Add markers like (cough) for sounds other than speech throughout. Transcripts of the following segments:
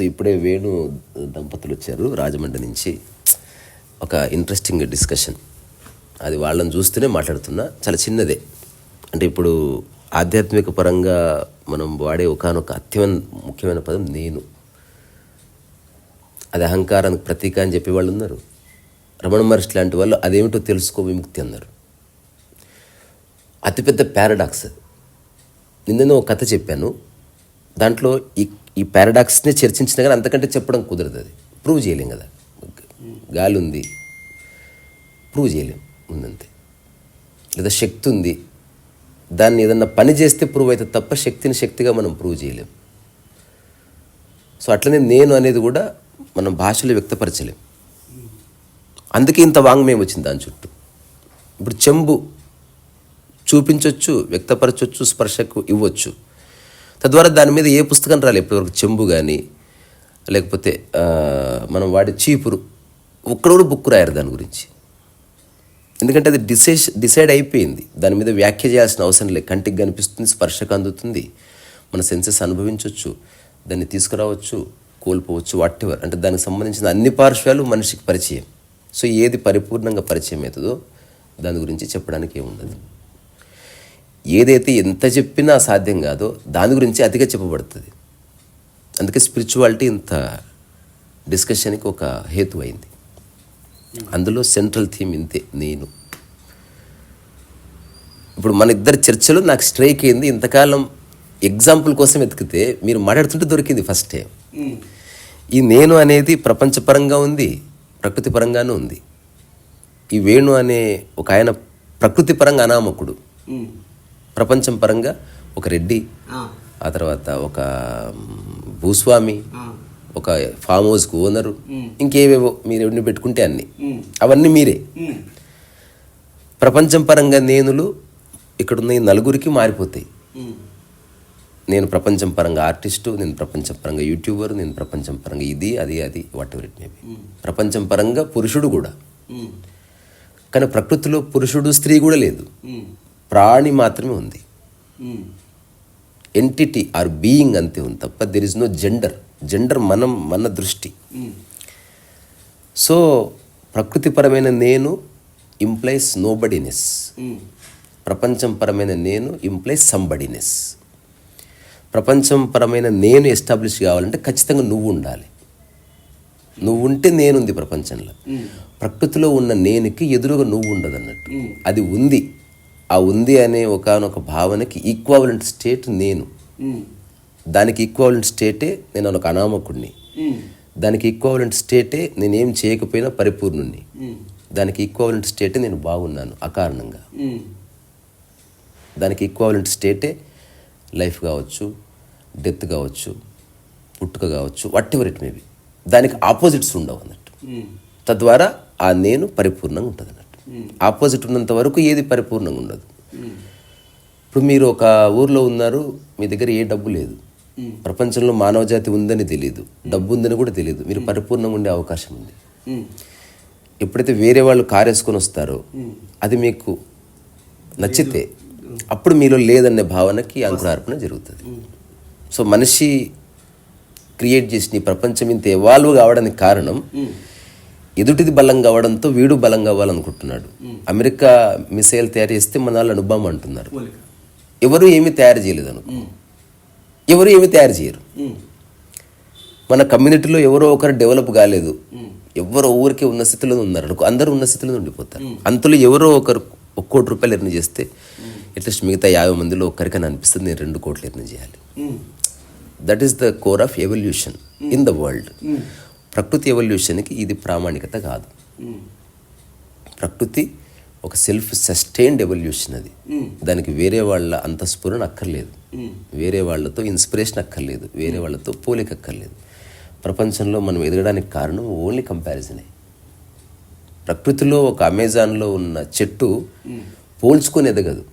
So ఇప్పుడే వేణు దంపతులు వచ్చారు రాజమండ్రి నుంచి. ఒక ఇంట్రెస్టింగ్ డిస్కషన్ అది వాళ్ళని చూస్తూనే మాట్లాడుతున్నా. చాలా చిన్నదే. అంటే ఇప్పుడు ఆధ్యాత్మిక పరంగా మనం వాడే ఒకనొక అత్యమైన ముఖ్యమైన పదం నేను. అది అహంకారానికి ప్రతీక అని చెప్పే వాళ్ళు ఉన్నారు రమణ మహర్షి లాంటి వాళ్ళు అదేమిటో తెలుసుకో విముక్తి అన్నారు. అతిపెద్ద పారాడాక్స్ అది. నిన్న ఒక కథ చెప్పాను. దాంట్లో ఈ ఈ పారాడాక్స్ని చర్చించినా కానీ అంతకంటే చెప్పడం కుదరదు అది. ప్రూవ్ చేయలేం కదా. గాలి ఉంది. ప్రూవ్ చేయలేం ఉందంతే లేదా శక్తి ఉంది. దాన్ని ఏదన్నా పని చేస్తే ప్రూవ్ అవుతుంది తప్ప శక్తిని శక్తిగా మనం ప్రూవ్ చేయలేం. సో అట్లనే నేను అనేది కూడా మనం భాషలో వ్యక్తపరచలేం. అందుకే ఇంత వాంగ్మయం వచ్చింది దాని చుట్టూ. ఇప్పుడు చెంబు చూపించవచ్చు వ్యక్తపరచవచ్చు స్పర్శకు ఇవ్వచ్చు. తద్వారా దాని మీద ఏ పుస్తకం రాలి ఇప్పటివరకు చెంబు కానీ లేకపోతే మనం వాడే చీపురు ఒక్కడ కూడా బుక్ రాయరు దాని గురించి. ఎందుకంటే అది డిసైడ్ డిసైడ్ అయిపోయింది. దాని మీద వ్యాఖ్య చేయాల్సిన అవసరం లేదు. కంటికి కనిపిస్తుంది స్పర్శకు అందుతుంది. మన సెన్సెస్ అనుభవించవచ్చు దాన్ని తీసుకురావచ్చు కోల్పోవచ్చు వాట్ ఎవర్ అంటే దానికి సంబంధించిన అన్ని పార్శ్వాలు మనిషికి పరిచయం. సో ఏది పరిపూర్ణంగా పరిచయం అవుతుందో దాని గురించి చెప్పడానికి ఏముండదు. ఏదైతే ఎంత చెప్పినా సాధ్యం కాదో దాని గురించి అతిగా చెప్పబడుతుంది. అందుకే స్పిరిచువాలిటీ ఇంత డిస్కషన్కి ఒక హేతు అయింది. అందులో సెంట్రల్ థీమ్ ఇంతే నేను. ఇప్పుడు మన ఇద్దరు చర్చలు నాకు స్ట్రైక్ అయింది. ఇంతకాలం ఎగ్జాంపుల్ కోసం వెతికితే మీరు మాట్లాడుతుంటే దొరికింది ఫస్ట్ టైం ఈ నేను అనేది ప్రపంచపరంగా ఉంది ప్రకృతి పరంగానూ ఉంది. ఈ వేణు అనే ఒక ఆయన ప్రకృతి పరంగా అనామకుడు ప్రపంచం పరంగా ఒక రెడ్డి ఆ. తర్వాత ఒక భూస్వామి ఒక ఫామ్ హౌస్కు ఓనరు ఇంకేవేవో మీరు ఎన్ని పెట్టుకుంటే అన్ని. అవన్నీ మీరే. ప్రపంచం పరంగా నేనులు ఇక్కడున్న ఈ నలుగురికి మారిపోతాయి. నేను ప్రపంచం పరంగా ఆర్టిస్టు నేను ప్రపంచం పరంగా యూట్యూబర్ నేను ప్రపంచం పరంగా ఇది అది అది వాట్ ఎవర్ ఇట్ మేబీ ప్రపంచం పరంగా పురుషుడు కూడా. కానీ ప్రకృతిలో పురుషుడు స్త్రీ కూడా లేదు. ప్రాణి మాత్రమే ఉంది. ఎంటిటీ ఆర్ బీయింగ్ అంతే ఉంది తప్ప there is no gender gender మనం మన దృష్టి. సో ప్రకృతిపరమైన నేను ఇంప్లైస్ నోబడినెస్ ప్రపంచం పరమైన నేను ఇంప్లైస్ సంబడినెస్ ప్రపంచం పరమైన నేను ఎస్టాబ్లిష్ కావాలంటే ఖచ్చితంగా నువ్వు ఉండాలి. నువ్వు ఉంటే నేనుంది ప్రపంచంలో. ప్రకృతిలో ఉన్న నేనుకి ఎదురుగా నువ్వు ఉండదు అన్నట్టు అది ఉంది. ఆ ఉంది అనే ఒకనొక భావనకి ఈక్వాలెంట్ స్టేట్ నేను. దానికి ఈక్వాలెంట్ స్టేటే నేను ఒక అనామకుడిని దానికి ఈక్వాలెంట్ స్టేటే నేనేం చేయకపోయినా పరిపూర్ణుణ్ణి. దానికి ఈక్వాలెంట్ స్టేటే నేను బాగున్నాను అకారణంగా. దానికి ఈక్వాలెంట్ స్టేటే లైఫ్ కావచ్చు డెత్ కావచ్చు పుట్టుక కావచ్చు వాట్ ఎవర్ ఇట్ మేబీ దానికి ఆపోజిట్స్ ఉండవు అన్నట్టు. తద్వారా ఆ నేను పరిపూర్ణంగా ఉంటుంది ఆపోజిట్ ఉన్నంత వరకు ఏది పరిపూర్ణంగా ఉండదు. ఇప్పుడు మీరు ఒక ఊర్లో ఉన్నారు మీ దగ్గర ఏ డబ్బు లేదు. ప్రపంచంలో మానవజాతి ఉందని తెలియదు డబ్బు ఉందని కూడా తెలియదు మీరు పరిపూర్ణంగా ఉండే అవకాశం ఉంది. ఎప్పుడైతే వేరే వాళ్ళు కారు వేసుకొని వస్తారో అది మీకు నచ్చితే అప్పుడు మీలో లేదనే భావనకి అంకురార్పణ జరుగుతుంది. సో మనిషి క్రియేట్ చేసిన ప్రపంచం ఇంత ఎవాల్వ్ కావడానికి కారణం ఎదుటిది బలం కావడంతో వీడు బలం కావాలనుకుంటున్నాడు అమెరికా మిసైల్ తయారు చేస్తే మన వాళ్ళు అనుభవం అంటున్నారు. ఎవరు ఏమీ తయారు చేయలేదు అనుకో. ఎవరు ఏమీ తయారు చేయరు. మన కమ్యూనిటీలో ఎవరో ఒకరు డెవలప్ కాలేదు. ఎవరో ఊరికే ఉన్న స్థితిలో ఉన్నారు అనుకో. అందరూ ఉన్న స్థితిలో ఉండిపోతారు. అంతలో ఎవరో ఒకరు ఒక కోటి రూపాయలు ఎర్న్ చేస్తే అట్లీస్ట్ మిగతా యాభై మందిలో ఒక్కరికైనా అనిపిస్తుంది నేను రెండు కోట్లు ఎర్న్ చేయాలి. That is the core of evolution in the world ప్రకృతి ఎవల్యూషన్కి ఇది ప్రామాణికత కాదు. ప్రకృతి ఒక సెల్ఫ్ సస్టైన్డ్ ఎవల్యూషన్ అది. దానికి వేరే వాళ్ళ అంతఃస్ఫురణ అక్కర్లేదు. వేరే వాళ్ళతో ఇన్స్పిరేషన్ అక్కర్లేదు. వేరే వాళ్ళతో పోలిక అక్కర్లేదు. ప్రపంచంలో మనం ఎదగడానికి కారణం ఓన్లీ కంపారిజనే ప్రకృతిలో ఒక అమెజాన్లో ఉన్న చెట్టు పోల్చుకొని ఎదగదు.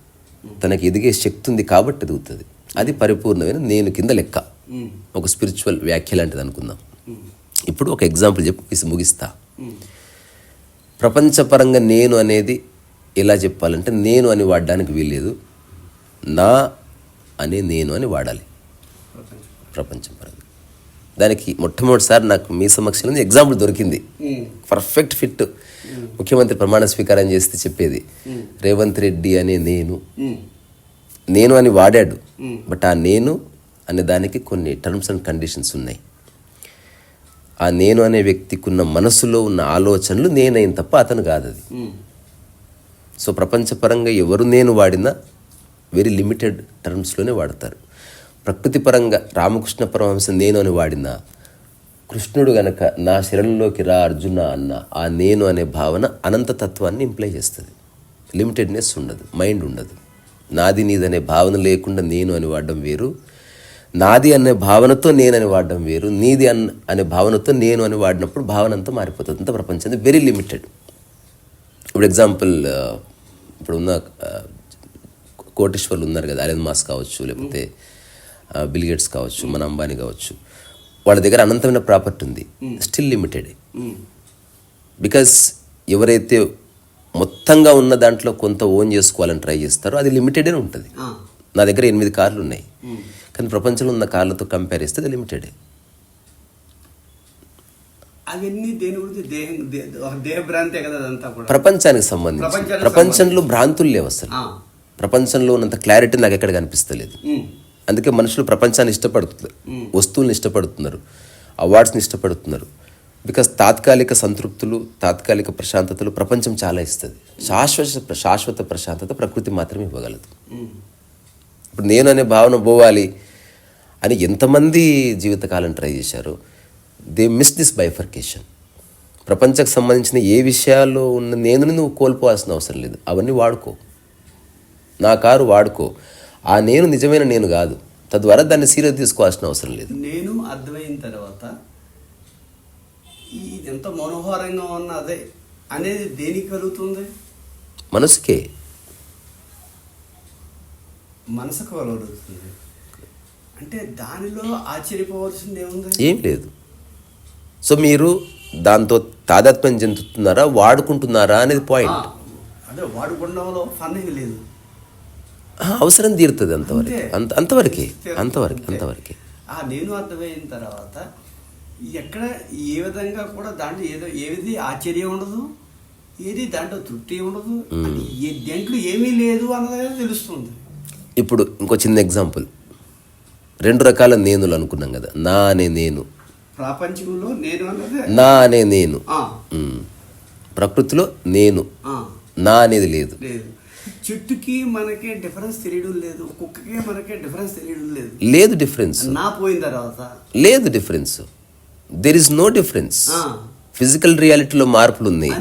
తనకి ఎదిగే శక్తి ఉంది కాబట్టి ఎదుగుతుంది. అది పరిపూర్ణమైన నేను కింద లెక్క. ఒక స్పిరిచువల్ వ్యాఖ్య లాంటిది అనుకుందాం. ఇప్పుడు ఒక ఎగ్జాంపుల్ చెప్పి ముగిస్తా. ప్రపంచపరంగా నేను అనేది ఎలా చెప్పాలంటే నేను అని వాడడానికి వీల్లేదు. నా అనే నేను అని వాడాలి. ప్రపంచం పరంగా దానికి మొట్టమొదటిసారి నాకు మీ సమక్షంలో ఎగ్జాంపుల్ దొరికింది. Perfect fit. ముఖ్యమంత్రి ప్రమాణ స్వీకారం చేస్తే చెప్పేది రేవంత్ రెడ్డి అనే నేను నేను అని వాడాడు. బట్ ఆ నేను అనే దానికి కొన్ని టర్మ్స్ అండ్ కండిషన్స్ ఉన్నాయి. ఆ నేను అనే వ్యక్తికి ఉన్న మనసులో ఉన్న ఆలోచనలు నేనైన తప్ప అతను కాదు అది సో ప్రపంచపరంగా ఎవరు నేను వాడినా వెరీ లిమిటెడ్ టర్మ్స్లోనే వాడతారు. ప్రకృతి పరంగా రామకృష్ణ పరమహంస నేను అని వాడినా కృష్ణుడు గనక నా శరణంలోకి రా అర్జున అన్న ఆ నేను అనే భావన అనంతతత్వాన్ని ఇంప్లై చేస్తుంది. లిమిటెడ్నెస్ ఉండదు మైండ్ ఉండదు. నాది నీదనే భావన లేకుండా నేను అని వాడడం వేరు నాది అనే భావనతో నేనని వాడడం వేరు నీది అన్ అనే భావనతో నేను అని వాడినప్పుడు భావన అంతా మారిపోతుంది. అంత ప్రపంచం వెరీ లిమిటెడ్ ఇప్పుడు ఎగ్జాంపుల్ ఇప్పుడు ఉన్న ఆ, కోటేశ్వర్లు ఉన్నారు కదా అలెన్ మాస్ కావచ్చు లేకపోతే ఆ, బిల్ గేట్స్ కావచ్చు మన అంబానీ కావచ్చు. వాళ్ళ దగ్గర అనంతమైన ప్రాపర్టీ ఉంది. స్టిల్ లిమిటెడ్ బికాస్ ఎవరైతే మొత్తంగా ఉన్న దాంట్లో కొంత ఓన్ చేసుకోవాలని ట్రై చేస్తారో అది లిమిటెడే ఉంటుంది. నా దగ్గర ఎనిమిది కార్లు ఉన్నాయి. కానీ ప్రపంచంలో ఉన్న కార్లతో కంపేర్ చేస్తే అది లిమిటెడే అవన్నీ దేని గురించి? దేహం దే- ఒక దేహ భ్రాంతే కదా అదంతా కూడా. ప్రపంచానికి సంబంధించి. ప్రపంచంలో భ్రాంతులు లేవు అసలు. ప్రపంచంలో ఉన్నంత క్లారిటీ నాకు ఎక్కడ కనిపిస్తలేదు. అందుకే మనుషులు ప్రపంచాన్ని ఇష్టపడుతున్నారు. వస్తువుల్ని ఇష్టపడుతున్నారు. అవార్డ్స్ని ఇష్టపడుతున్నారు. బికాస్ తాత్కాలిక సంతృప్తులు తాత్కాలిక ప్రశాంతతలు ప్రపంచం చాలా ఇస్తుంది. శాశ్వత శాశ్వత ప్రశాంతత ప్రకృతి మాత్రమే ఇవ్వగలదు. ఇప్పుడు నేను అనే భావన పోవాలి అని ఎంతమంది జీవితకాలం ట్రై చేశారో దే మిస్ దిస్ బైఫర్కేషన్. ప్రపంచకు సంబంధించిన ఏ విషయాల్లో ఉన్న నేను నువ్వు కోల్పోవాల్సిన అవసరం లేదు అవన్నీ వాడుకో. నా కారు వాడుకో. ఆ నేను నిజమైన నేను కాదు. తద్వారా దాన్ని సీరియస్ తీసుకోవాల్సిన అవసరం లేదు. నేను అర్థమైన తర్వాత ఎంత మనోహరంగా ఉన్న అదే అనేది దేనికి కలుగుతుంది? మనసుకే. మనసుకు కలుగుతుంది అంటే దానిలో ఆశ్చర్యపోవాల్సింది ఏముంది? ఏం లేదు. సో మీరు దాంతో తాదాత్మ్యం చెందుతున్నారా వాడుకుంటున్నారా అనేది పాయింట్ అదే వాడుకుండంలో ఫన్ ఏమీ లేదు. అవసరం తీరుతుంది అంతవరకు. అంతే. అంత అంతవరకే. అంతే. అంతవరకు అంతవరకే. ఆ నేను అర్థమైన తర్వాత ఎక్కడ ఏ విధంగా కూడా దాంట్లో ఏదో ఏది ఆశ్చర్యం ఉండదు ఏది దాంట్లో తృప్తి ఉండదు దేంట్లో ఏమీ లేదు అన్నది తెలుస్తుంది. ఇప్పుడు ఇంకో చిన్న ఎగ్జాంపుల్ రెండు రకాల నేనులు అనుకున్నాం కదా. నా అనే నేను. ప్రాపంచంలో నేను నా అనే నేను. ప్రకృతిలో నేను. నా అనేది లేదు. లేదు. చెట్టుకి మనకే డిఫరెన్స్ తెలియడం లేదు. కుక్కకి మనకే డిఫరెన్స్ తెలియడం లేదు. లేదు డిఫరెన్స్ నా పోయిన తర్వాత. లేదు difference there is no difference physical రియాలిటీలో మార్పులు ఉన్నాయి.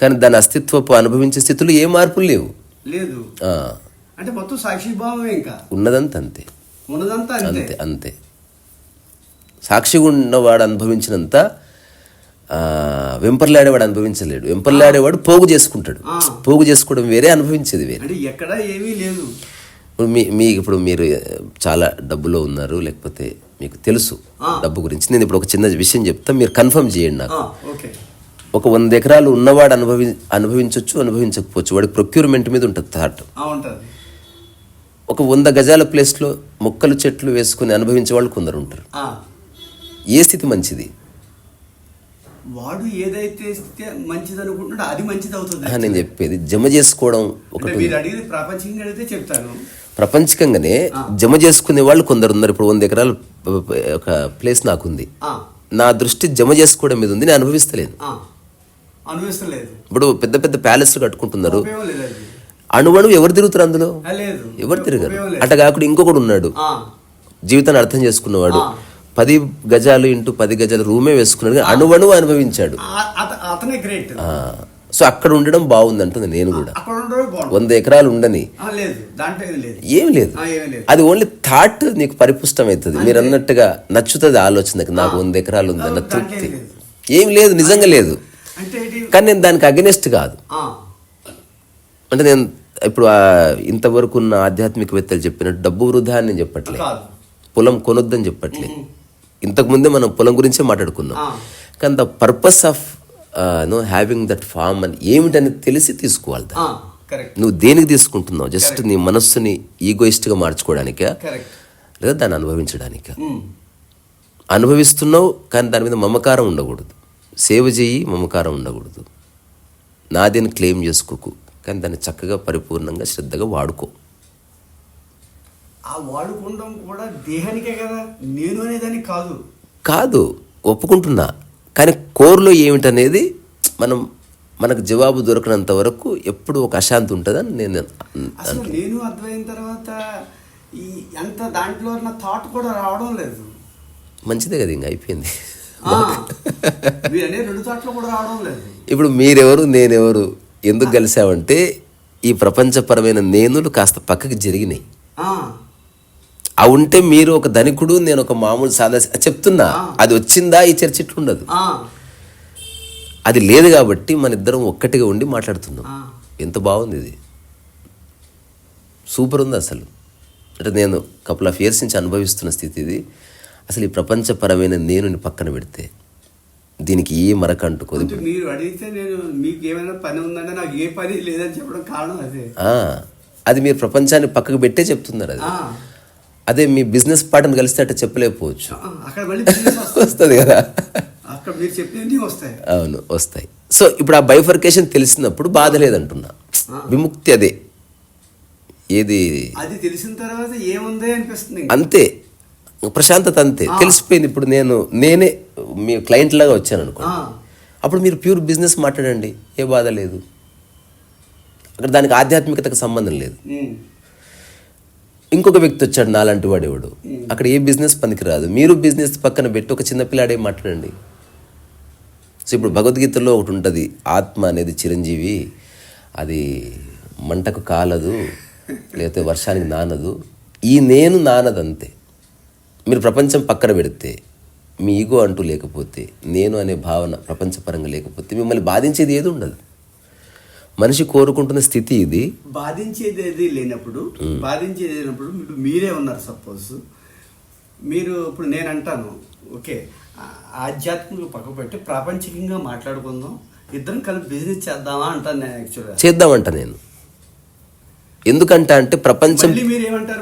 కానీ దాని అస్తిత్వపు అనుభవించే స్థితిలో ఏ మార్పులు లేవు? లేదు. ఆ, అంటే మొత్తం సాక్షిభావమే ఇంకా. ఉన్నదంతా అంతే. ఉన్నదంతా అంతే. అంతే సాక్షిగా ఉన్నవాడు అనుభవించినంత వెంపర్లాడేవాడు అనుభవించలేడు. వెంపర్లాడేవాడు పోగు చేసుకుంటాడు. పోగు చేసుకోవడం వేరే అనుభవించేది వేరే. ఎక్కడ ఏమీ లేదు. ఇప్పుడు మీ మీ ఇప్పుడు మీరు చాలా డబ్బులో ఉన్నారు లేకపోతే మీకు తెలుసు. డబ్బు గురించి. నేను ఇప్పుడు ఒక చిన్న విషయం చెప్తా మీరు కన్ఫర్మ్ చేయండి నాకు. ఒక వంద ఎకరాలు ఉన్నవాడు అనుభవి అనుభవించవచ్చు అనుభవించకపోవచ్చు. వాడి ప్రొక్యూర్మెంట్ మీద ఉంటుంది థాట్. ఒక వంద గజాల ప్లేస్లో మొక్కలు చెట్లు వేసుకుని అనుభవించే వాళ్ళు కొందరు ఉంటారు. ఏ స్థితి మంచిది? వాడు ఏదైతే మంచిది అనుకుంటున్నాడో అది మంచిది అవుతుంది. నేను చెప్పేది జమ చేసుకోవడం ఒకటి మీరు అడిగేది ప్రాపంచికంగా అడిగితే చెప్తాను. ప్రపంచకంగానే జమ చేసుకునే వాళ్ళు కొందరు ఉన్నారు. ఇప్పుడు వంద ఎకరాల ఒక ప్లేస్ నాకుంది. నా దృష్టి జమ చేసుకోవడం మీద ఉంది. నేను అనుభవిస్తలేను. ఆ, అనుభవిస్తలేదు. ఇప్పుడు పెద్ద పెద్ద ప్యాలెస్లు కట్టుకుంటున్నారు. ఉపయోగం లేదు అది అణువణు ఎవరు తిరుగుతారు అందులో? ఎవరు తిరగరు. అట్ట కాకుండా ఇంకొకడు ఉన్నాడు. జీవితాన్ని అర్థం చేసుకున్నవాడు. పది గజాలు ఇంటూ పది గజాల రూమే వేసుకున్నాడు కానీ అణువణు అనుభవించాడు. సో అక్కడ ఉండడం బాగుంది అంటుంది నేను కూడా. వంద ఎకరాలు ఉండని. ఏం లేదు. అది ఓన్లీ థాట్ నీకు పరిపుష్టం అవుతుంది. మీరు అన్నట్టుగా నచ్చుతుంది ఆలోచనకి నాకు. వంద ఎకరాలు ఉంది అన్న దాంట్లో తృప్తి. ఏం లేదు. నిజంగా లేదు. కానీ నేను దానికి అగెనెస్ట్ కాదు. అంటే నేను ఇప్పుడు ఇంతవరకు ఉన్న ఆధ్యాత్మికవేత్తలు చెప్పినట్టు డబ్బు వృధా అని నేను చెప్పట్లే. కాదు. పొలం కొనొద్దని చెప్పట్లే. ఇంతకు ముందే మనం పొలం గురించే మాట్లాడుకున్నాం. కానీ the purpose of no having that farm అని ఏమిటని తెలిసి తీసుకోవాలి నువ్వు దేనికి తీసుకుంటున్నావు? జస్ట్ నీ మనస్సుని ఈగోయిస్ట్గా మార్చుకోవడానికా? లేదా దాన్ని అనుభవించడానికా? అనుభవిస్తున్నావు కానీ దాని మీద మమకారం ఉండకూడదు. సేవ చేయి మమకారం ఉండకూడదు. నాదేని క్లెయిమ్ చేసుకోకు. కానీ దాన్ని చక్కగా పరిపూర్ణంగా శ్రద్ధగా వాడుకో. ఆ వాడుకోవడం కూడా దేహానికే కదా? నేను అనేదానికి కాదు. కాదు ఒప్పుకుంటున్నా. కానీ కోర్లో ఏమిటనేది మనం మనకు జవాబు దొరకనంత వరకు ఎప్పుడు ఒక అశాంతి ఉంటుందని నేను అసలు నేను అర్థమైన తర్వాత ఈ ఎంత దాంట్లో నా థాట్ కూడా రావడం లేదు. మంచిదే కదా ఇంకా అయిపోయింది. మీరు అనే రెండు థాట్లు కూడా రావడం లేదు. ఇప్పుడు మీరెవరు నేనెవరు? ఎందుకు కలిసామంటే ఈ ప్రపంచపరమైన నేనులు కాస్త పక్కకి జరిగినాయి. ఆ, ఉంటే మీరు ఒక ధనికుడు నేను ఒక మామూలు సాదా చెప్తున్నా. అది వచ్చిందా? ఈ చర్చ ఇట్లుండదు. ఆ, అది లేదు కాబట్టి మన ఇద్దరం ఒక్కటిగా ఉండి మాట్లాడుతున్నాం. ఎంత బాగుంది ఇది. సూపర్ ఉంది అసలు. అంటే నేను కపుల్ ఆఫ్ ఇయర్స్ నుంచి అనుభవిస్తున్న స్థితి ఇది. అసలు ఈ ప్రపంచపరమైన నేనుని పక్కన పెడితే దీనికి ఏ మరక అంటుకోదు. అంటే మీరు అడిగితే నేను మీకు ఏమైనా పని ఉందంటే నాకు ఏ పని లేదని చెప్పడం కారణం అదే. అది మీరు ప్రపంచాన్ని పక్కకు పెట్టే చెప్తున్నారు అది. అదే మీ బిజినెస్ పార్ట్నర్ కలిస్తే అట్లా చెప్పలేకపోవచ్చు. వస్తుంది. కదా. అవును వస్తాయి. సో ఇప్పుడు ఆ బైఫర్కేషన్ తెలిసినప్పుడు బాధ లేదంటున్నా. విముక్తి అదే. ఏది? అది తెలిసిన తర్వాత ఏముంది అనిపిస్తుంది. అంతే. ప్రశాంతత అంతే. తెలిసిపోయింది ఇప్పుడు నేను నేనే మీ క్లయింట్ లాగా వచ్చాను అనుకో అప్పుడు మీరు ప్యూర్ బిజినెస్ మాట్లాడండి ఏ బాధ లేదు. అక్కడ దానికి ఆధ్యాత్మికతకు సంబంధం లేదు. ఇంకొక వ్యక్తి వచ్చాడు నాలాంటి వాడేవాడు అక్కడ ఏ బిజినెస్ పనికిరాదు. మీరు బిజినెస్ పక్కన పెట్టి ఒక చిన్న పిల్లాడే మాట్లాడండి. సో ఇప్పుడు భగవద్గీతలో ఒకటి ఉంటుంది ఆత్మ అనేది చిరంజీవి అది మంటకు కాలదు లేకపోతే వర్షానికి నానదు. ఈ నేను నానదంతే. మీరు ప్రపంచం పక్కన పెడితే మీ ఈగో అంటూ లేకపోతే నేను అనే భావన ప్రపంచపరంగా లేకపోతే మిమ్మల్ని బాధించేది ఏది ఉండదు. మనిషి కోరుకుంటున్న స్థితి ఇది. బాధించేది ఏది లేనప్పుడు బాధించేది లేనప్పుడు ఇప్పుడు మీరే ఉన్నారు సపోజ్ మీరు ఇప్పుడు నేను అంటాను ఓకే ఆధ్యాత్మిక పక్క పెట్టి ప్రాపంచికంగా మాట్లాడుకుందాం ఇద్దరం కలిపి బిజినెస్ చేద్దామా అంటాను నేను యాక్చువల్గా చేద్దామంట నేను. ఎందుకంట అంటే ప్రపంచం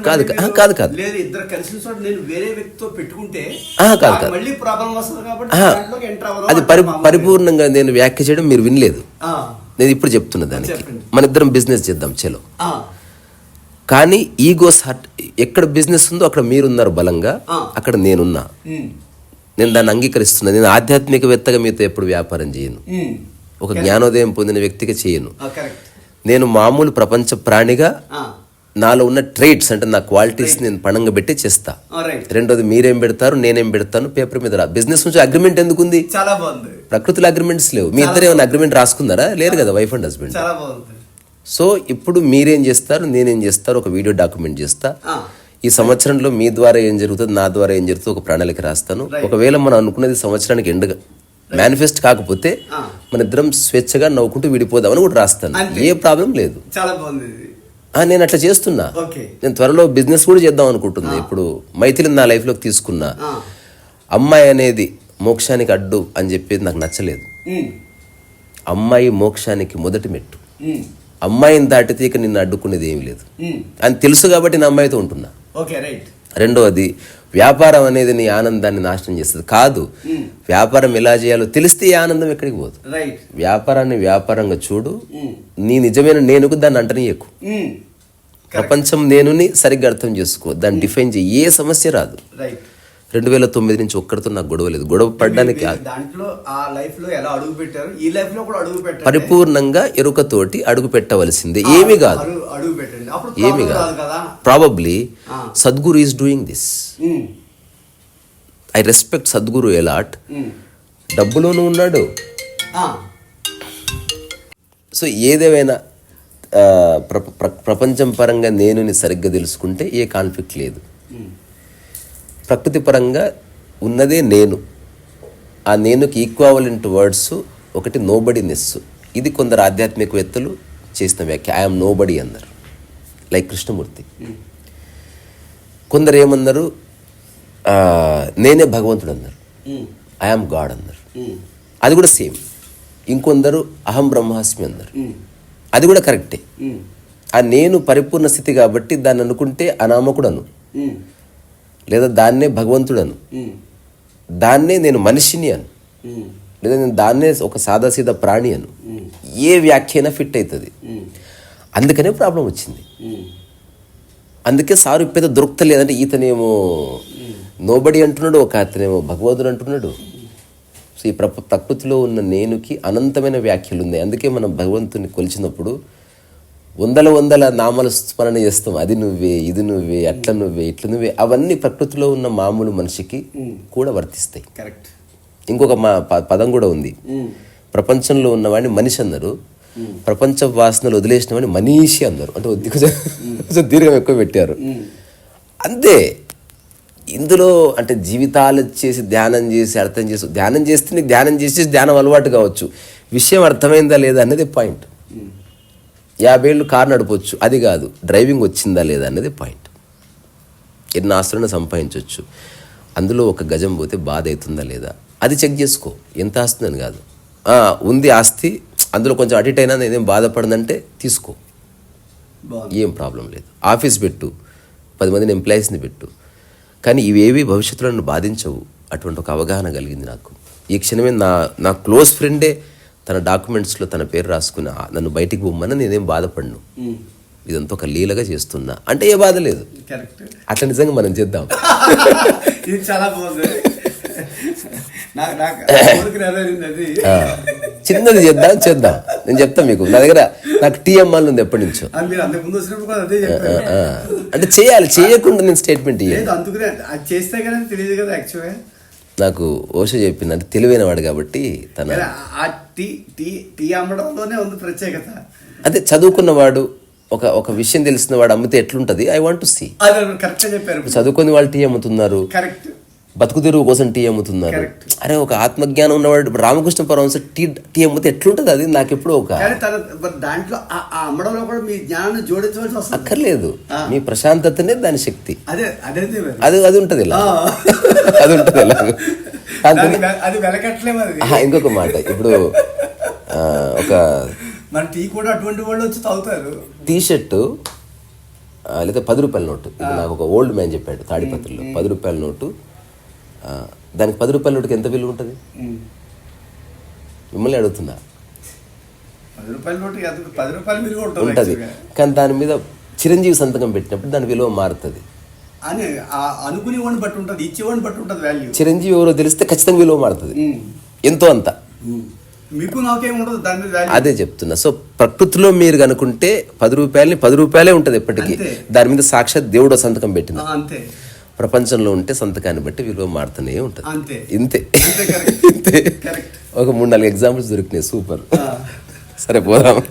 కాదు కాదు కాదు. కాదు, కాదు. అది పరి. పరిపూర్ణంగా నేను వ్యాఖ్య చేయడం మీరు వినలేదు. నేను ఇప్పుడు చెప్తున్నా దానికి. మన ఇద్దరం బిజినెస్ చేద్దాం చలో. కానీ ఈగోస్ హర్ట్ ఎక్కడ బిజినెస్ ఉందో అక్కడ మీరున్నారు బలంగా. అక్కడ నేనున్నా. నేను దాన్ని అంగీకరిస్తున్నా. నేను ఆధ్యాత్మికవేత్తగా మీతో ఎప్పుడు వ్యాపారం చేయను. ఒక జ్ఞానోదయం పొందిన వ్యక్తిగా చేయను. నేను మామూలు ప్రపంచ ప్రాణిగా నాలో ఉన్న ట్రేట్స్ అంటే నా క్వాలిటీస్ నేను పణంగా పెట్టి చేస్తా. రెండోది మీరేం పెడతారు నేనేం పెడతాను పేపర్ మీద రా. బిజినెస్ నుంచి అగ్రిమెంట్ ఎందుకుంది? చాలా బాగుంది. ప్రకృతిలో అగ్రిమెంట్స్ లేవు. మీ ఇద్దరు ఏమైనా అగ్రిమెంట్ రాసుకున్నారా? లేరు కదా వైఫ్ అండ్ హస్బెండ్ సో ఇప్పుడు మీరేం చేస్తారు నేనేం చేస్తారు ఒక వీడియో డాక్యుమెంట్ చేస్తా. ఈ సంవత్సరంలో మీ ద్వారా ఏం జరుగుతుంది నా ద్వారా ఏం జరుగుతుంది ఒక ప్రణాళిక రాస్తాను. ఒకవేళ మనం అనుకున్నది సంవత్సరానికి ఎండగా మేనిఫెస్ట్ కాకపోతే. మన ఇద్దరం స్వేచ్ఛగా నవ్వుకుంటూ విడిపోదామని కూడా రాస్తాను. ఏ ప్రాబ్లం లేదు. చాలా బాగుంది. నేను అట్లా చేస్తున్నా. నేను త్వరలో బిజినెస్ కూడా చేద్దాం అనుకుంటుంది ఇప్పుడు మైథిలిని నా లైఫ్లోకి తీసుకున్నా. అమ్మాయి అనేది మోక్షానికి అడ్డు అని చెప్పేది నాకు నచ్చలేదు. అమ్మాయి మోక్షానికి మొదటి మెట్టు. అమ్మాయిని దాటితే ఇక నిన్ను అడ్డుకునేది ఏం లేదు. అని తెలుసు కాబట్టి నా అమ్మాయితో ఉంటున్నా. రెండవది వ్యాపారం అనేది నీ ఆనందాన్ని నాశనం చేస్తుంది. కాదు వ్యాపారం ఎలా చేయాలో తెలిస్తే ఈ ఆనందం ఎక్కడికి పోదు. వ్యాపారాన్ని వ్యాపారంగా చూడు నీ నిజమైన నేనుకు దాన్ని అంటనీయకు. ప్రపంచం నేనుని సరిగ్గా అర్థం చేసుకో దాన్ని డిఫైన్ చేయి ఏ సమస్య రాదు. రైట్ రెండు వేల తొమ్మిది నుంచి ఒక్కడితో నాకు గొడవ లేదు. గొడవ పడడానికి మీరు దాంట్లో ఆ లైఫ్లో ఎలా అడుగు పెట్టారు? ఈ లైఫ్లో కూడా అడుగు పెట్టండి. పరిపూర్ణంగా ఎరుకతోటి అడుగు పెట్టవలసిందే. ఏమీ కాదు. అడుగు పెట్టండి. ఏమీ కాదు. Probably. Sadhguru is doing this I respect Sadhguru a lot డబ్బులోనూ ఉన్నాడు. సో ఏదేమైనా ప్రపంచం పరంగా నేనుని సరిగ్గా తెలుసుకుంటే ఏ కాన్ఫ్లిక్ట్ లేదు. ప్రకృతి పరంగా ఉన్నదే నేను. ఆ నేనుకి ఈక్వావలెంట్ వర్డ్స్ ఒకటి నోబడినెస్ ఇది కొందరు ఆధ్యాత్మికవేత్తలు చేసిన వ్యాఖ్య. ఐఎమ్ నోబడి అన్నారు. లైక్ కృష్ణమూర్తి కొందరు ఏమన్నారు నేనే భగవంతుడు అన్నారు. ఉమ్, ఐఎమ్ గాడ్ అన్నారు. అది కూడా సేమ్ ఇంకొందరు అహం బ్రహ్మాస్మి అన్నారు. అది కూడా కరెక్టే ఆ నేను పరిపూర్ణ స్థితి కాబట్టి దాన్ని అనుకుంటే అనామకుడను. లేదా దాన్నే భగవంతుడను. దాన్నే నేను మనిషిని అను. లేదా నేను దాన్నే ఒక సాదాసీదా ప్రాణి అను. ఏ వ్యాఖ్య అయినా ఫిట్ అవుతుంది అందుకనే ప్రాబ్లం వచ్చింది. అందుకే సారు ఇప్పేద దొరుకుతలేదంటే ఈతనేమో నోబడి అంటున్నాడు ఒక అతనేమో భగవదుడు అంటున్నాడు. సో ఈ ప్రకృతిలో ఉన్న నేనుకి అనంతమైన వ్యాఖ్యలు ఉన్నాయి అందుకే మనం భగవంతుని కొలిచినప్పుడు వందల వందల నామాల స్మరణ చేస్తాం. అది నువ్వే ఇది నువ్వే అట్లా నువ్వే ఇట్లా నువ్వే. అవన్నీ ప్రకృతిలో ఉన్న మామూలు మనిషికి కూడా వర్తిస్తాయి. కరెక్ట్. ఇంకొక మా పదం కూడా ఉంది. ప్రపంచంలో ఉన్నవాడిని మనిషి అన్నారు. ప్రపంచ వాసనలు వదిలేసిన వాడిని మనీషి అన్నారు. అంటే కొంచెం (laughs) కొంచెం దీర్ఘం ఎక్కువ పెట్టారు. అంతే. ఇందులో అంటే జీవితాలు చేసి ధ్యానం చేసి అర్థం చేసి ధ్యానం చేస్తే నీకు ధ్యానం చేసి ధ్యానం అలవాటు కావచ్చు. విషయం అర్థమైందా లేదా అనేది పాయింట్. యాభేళ్ళు కారు నడపవచ్చు అది కాదు. డ్రైవింగ్ వచ్చిందా లేదా అనేది పాయింట్. ఎన్ని ఆస్తులను సంపాదించవచ్చు అందులో ఒక గజం పోతే బాధ అవుతుందా లేదా? అది చెక్ చేసుకో. ఎంత ఆస్తుంది అని కాదు. ఉంది ఆస్తి. అందులో కొంచెం అటు ఇటు అయినా నేనేం బాధపడదంటే తీసుకో. ఏం ప్రాబ్లం లేదు. ఆఫీస్ పెట్టు. పది మందిని ఎంప్లాయీస్ని పెట్టు. కానీ ఇవేవి భవిష్యత్తులో నన్ను బాధించవు. అటువంటి ఒక అవగాహన కలిగింది నాకు. ఈ క్షణమే నా నా క్లోజ్ ఫ్రెండే తన డాక్యుమెంట్స్లో తన పేరు రాసుకుని "ఆ, నన్ను బయటికి పోమ్మని నేనేం బాధపడను. ఇదంతా ఒక లీలగా చేస్తున్నా. అంటే ఏ బాధ లేదు. అట్లా నిజంగా మనం చేద్దాం. (laughs) ఇది చాలా బాగుంది. చిన్నది చేద్దాం చేద్దాం. నేను చెప్తాను మీకు. నా దగ్గర నాకు టీఎంఆల్ ఉంది ఎప్పటి నుంచో. అంటే చేయాలి చేయకుండా నేను స్టేట్మెంట్ ఇయ్యాను. నాకు ఓషో చెప్పింది అంటే తెలివైన వాడు కాబట్టి తన టీ అమ్మడంలోనే ఉంది ప్రత్యేకత. అదే చదువుకున్నవాడు ఒక ఒక విషయం తెలిసిన వాడు అమ్మితే ఎట్లుంటది? ఐ వాంట్ టు సీ చెప్పారు. చదువుకుని వాళ్ళు టీ అమ్ముతున్నారు. కరెక్ట్. బతుకు తెరువు కోసం టీ అమ్ముతున్నారు. అరే ఒక ఆత్మజ్ఞానం ఉన్నవాడు రామకృష్ణ పరమహంస టీ టీ అమ్మితే ఎట్లుంటది? అది నాకు ఎప్పుడో ఒక దాంట్లో అమ్మడంలో కూడా మీ జ్ఞానాన్ని జోడించవలసి వస్తుంది. అక్కర్లేదు. మీ ప్రశాంతతనే దాని శక్తి. అదే అదే అది అది ఉంటది ఇలా. (laughs) అది ఉంటది ఇలా. ఇంకొక మాట. ఇప్పుడు ఒక మన టీ కూడా అటువంటి వాళ్ళు వచ్చి తాగుతారు. టీ షర్టు లేదా పది రూపాయల నోటు. నాకు ఒక ఓల్డ్ మ్యాన్ చెప్పాడు తాడిపత్రిలో. పది రూపాయల నోటు. దానికి పది రూపాయల నోటుకి ఎంత విలువ ఉంటుంది. మిమ్మల్ని అడుగుతున్నా. ఉంటుంది. కానీ దాని మీద చిరంజీవి సంతకం పెట్టినప్పుడు దాని విలువ మారుతుంది. అని ఆ అనుకునే వాడిని బట్టి ఉంటుంది ఇచ్చేవాడిని బట్టి ఉంటుంది వాల్యూ చిరంజీవి ఎవరో తెలిస్తే ఖచ్చితంగా విలువ మారుతుంది. ఎంతో అంత. మీకు దాని అదే చెప్తున్నా. సో ప్రకృతిలో మీరు కనుకుంటే పది రూపాయలని పది రూపాయలే ఉంటుంది ఎప్పటికీ. దాని మీద సాక్షాత్ దేవుడు సంతకం పెట్టింది. అంతే. ప్రపంచంలో ఉంటే సంతకాన్ని బట్టి విలువ మారుతూనే ఉంటుంది. అంతే. ఇంతే. ఇంతే. ఒక మూడు నాలుగు ఎగ్జాంపుల్స్ దొరికినాయి. సూపర్. సరే పోదాం.